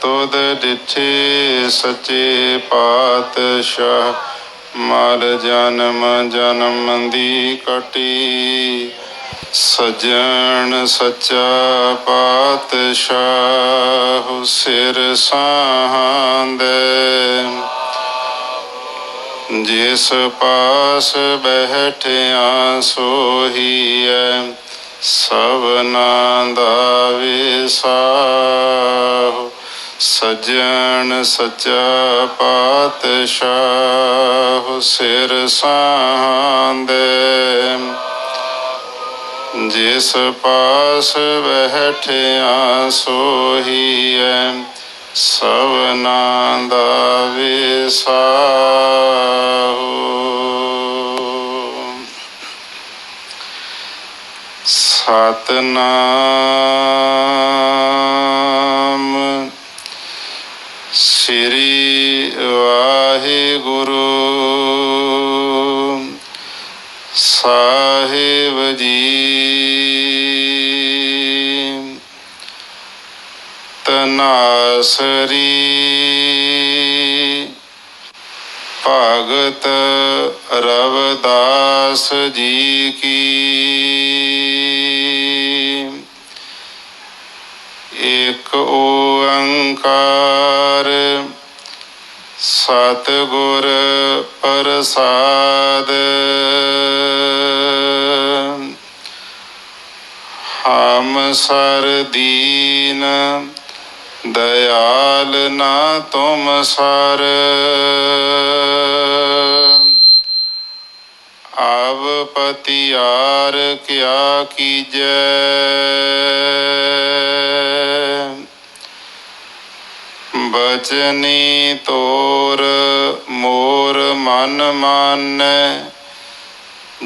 ਤੁਧ ਡਿਠੇ ਸੱਚੇ ਪਾਤਸ਼ਾਹ ਮਰ ਜਨਮ ਜਨਮ ਦੀ ਕਟੀ। ਸਜਣ ਸੱਚਾ ਪਾਤਸ਼ਾਹ, ਸਿਰ ਸਾਹੰਦੇ। ਜਿਸ ਪਾਸ ਬਹਿਠਿਆ ਸੋਹੀਐ ਸਭਨਾ ਦਾ ਵਿਸਾਹ। ਸਜਣ ਸੱਚਾ ਪਾਤਸ਼ਾਹ ਸਿਰ ਸਾਹੰਦੇ ਜਿਸ ਪਾਸ ਬਹਿਠਿਆ ਸੋਹੀਐ ਸਭਨਾ ਦਾ ਵਿਸਾਹੂ। ਸਤਨਾਮ ਸ੍ਰੀ ਵਾਹਿਗੁਰੂ। ਸਾਹਿਬ ਜੀ। ਤਨਾਸਰੀ। ਭਗਤ ਰਵਦਾਸ ਜੀ ਕੀ। ਇੱਕ ਓੰਕਾਰ। ਸਤਿਗੁਰ ਪ੍ਰਸਾਦ। ਹਮ ਸਰ ਦੀਨ, ਦਇਆਲ ਨਾ ਤੁਮ ਸਰ। ਆਵ ਪਤਿਆਰ ਕਿਆ ਕੀਜੈ। ਬਚਨੀ ਤੋਰ ਮੋਰ ਮਨ ਮਾਨੈ,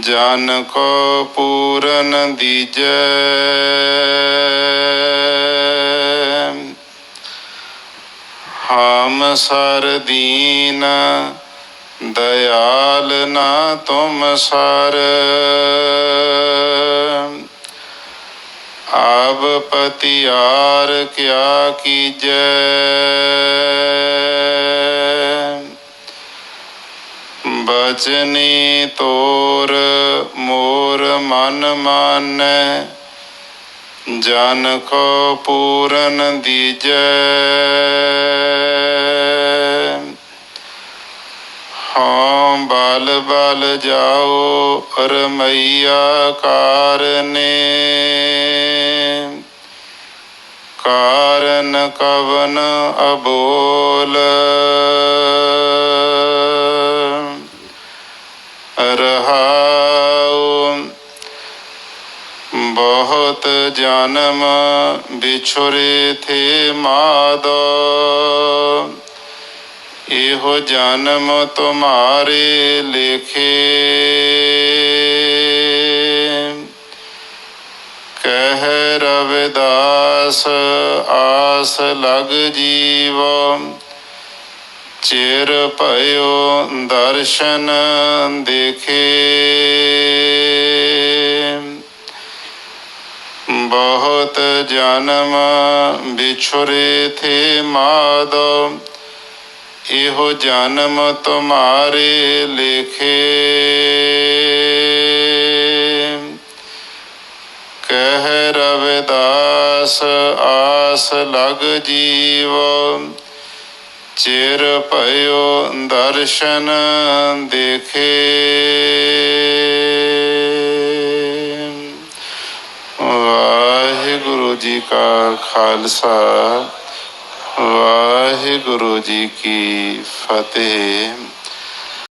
ਜਨ ਕੋ ਪੂਰਨ ਦੀਜੈ। ਹਮ ਸਰ ਦੀਨ, ਦਇਆਲ ਨਾ ਤੁਮ ਸਰ। ਪਤਿਆਰ ਕਿਆ ਕੀਜੈ। ਬਚਨੀ ਤੋਰ ਮੋਰ ਮਨ ਮਾਨੈ, ਜਨ ਕੋ ਪੂਰਨ ਦੀਜੈ। ਹਾਂ, ਬਲ ਬਲ ਜਾਓ ਰਮਈਆ ਕਾਰਨੇ। ਕਾਰਨ ਕਵਨ ਅਬੋਲ ਰਹਾਉ ਬਹੁਤ ਜਨਮ ਵਿਛੁਰੇ ਥੇ ਮਾਦੋ ਇਹੋ ਜਨਮ ਤੁਮਾਰੇ ਲੇਖੇ ਕਹਿ ਰਵਿਦਾਸ, ਆਸ ਲਗ ਜੀਵ। ਚਿਰ ਭਇਓ ਦਰਸ਼ਨ ਦੇਖੇ। ਬਹੁਤ ਜਨਮ ਵਿਛੁਰੇ ਥੇ ਮਾਦੋ। ਇਹੋ ਜਨਮ ਤੁਮਾਰੇ ਲਿਖੇ ਕਹਿ ਰਵਿਦਾਸ ਆਸ ਲਗ ਜੀਵ। ਚਿਰ ਭਇਓ ਦਰਸ਼ਨ ਦੇਖੇ। ਵਾਹਿਗੁਰੂ ਜੀ ਕਾ ਖਾਲਸਾ, ਵਾਹਿਗੁਰੂ ਜੀ ਕੀ ਫਤਿਹ।